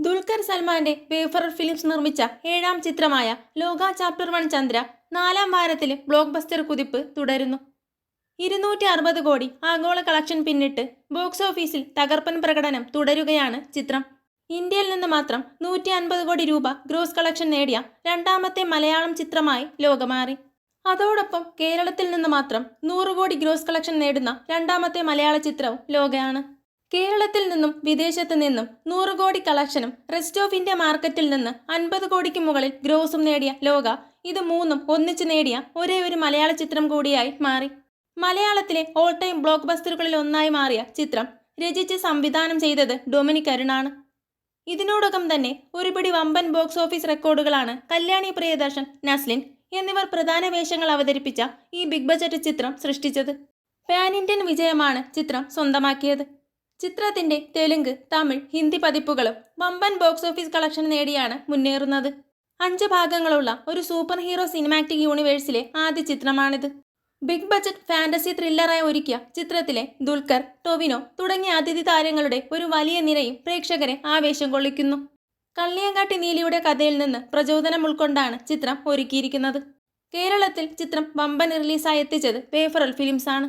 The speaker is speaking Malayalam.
ദുൽഖർ സൽമാന്റെ വേഫറർ ഫിലിംസ് നിർമ്മിച്ച ഏഴാം ചിത്രമായ ലോക ചാപ്റ്റർ വൺ ചന്ദ്ര നാലാം വാരത്തിലെ ബ്ലോക്ക് ബസ്റ്റർ കുതിപ്പ് തുടരുന്നു. ഇരുന്നൂറ്റി അറുപത് കോടി ആഗോള കളക്ഷൻ പിന്നിട്ട് ബോക്സ് ഓഫീസിൽ തകർപ്പൻ പ്രകടനം തുടരുകയാണ് ചിത്രം. ഇന്ത്യയിൽ നിന്ന് മാത്രം നൂറ്റി അൻപത് കോടി രൂപ ഗ്രോസ് കളക്ഷൻ നേടിയ രണ്ടാമത്തെ മലയാളം ചിത്രമായി ലോകമാറി. അതോടൊപ്പം കേരളത്തിൽ നിന്ന് മാത്രം നൂറ് കോടി ഗ്രോസ് കളക്ഷൻ നേടുന്ന രണ്ടാമത്തെ മലയാള ചിത്രവും ലോകയാണ്. കേരളത്തിൽ നിന്നും വിദേശത്ത് നിന്നും നൂറ് കോടി കളക്ഷനും റെസ്റ്റ് ഓഫ് ഇന്ത്യ മാർക്കറ്റിൽ നിന്ന് അൻപത് കോടിക്ക് മുകളിൽ ഗ്രോസും നേടിയ ലോക ഇത് മൂന്നും ഒന്നിച്ചു നേടിയ ഒരേ ഒരു മലയാള ചിത്രം കൂടിയായി മാറി. മലയാളത്തിലെ ഓൾ ടൈം ബ്ലോക്ക് ബസ്റ്ററുകളിൽ ഒന്നായി മാറിയ ചിത്രം രചിച്ച് സംവിധാനം ചെയ്തത് ഡൊമിനിക് അരുണാണ്. ഇതിനോടകം തന്നെ ഒരുപിടി വമ്പൻ ബോക്സ് ഓഫീസ് റെക്കോർഡുകളാണ് കല്യാണി പ്രിയദർശൻ നസ്ലിൻ എന്നിവർ പ്രധാന വേഷങ്ങൾ അവതരിപ്പിച്ച ഈ ബിഗ് ബജറ്റ് ചിത്രം സൃഷ്ടിച്ചത്. പാൻ ഇന്ത്യൻ വിജയമാണ് ചിത്രം സ്വന്തമാക്കിയത്. ചിത്രത്തിന്റെ തെലുങ്ക് തമിഴ് ഹിന്ദി പതിപ്പുകളും വമ്പൻ ബോക്സ് ഓഫീസ് കളക്ഷൻ നേടിയാണ് മുന്നേറുന്നത്. അഞ്ച് ഭാഗങ്ങളുള്ള ഒരു സൂപ്പർ ഹീറോ സിനിമാറ്റിക് യൂണിവേഴ്സിലെ ആദ്യ ചിത്രമാണിത്. ബിഗ് ബജറ്റ് ഫാന്റസി ത്രില്ലറായി ഒരുക്കിയ ചിത്രത്തിലെ ദുൽഖർ ടൊവിനോ തുടങ്ങിയ അതിഥി താരങ്ങളുടെ ഒരു വലിയ നിരയും പ്രേക്ഷകരെ ആവേശം കൊള്ളിക്കുന്നു. കള്ളിയങ്കാട്ടി നീലിയുടെ കഥയിൽ നിന്ന് പ്രചോദനം ഉൾക്കൊണ്ടാണ് ചിത്രം ഒരുക്കിയിരിക്കുന്നത്. കേരളത്തിൽ ചിത്രം വമ്പൻ റിലീസായി എത്തിച്ചത് വേഫറൽ ഫിലിംസ് ആണ്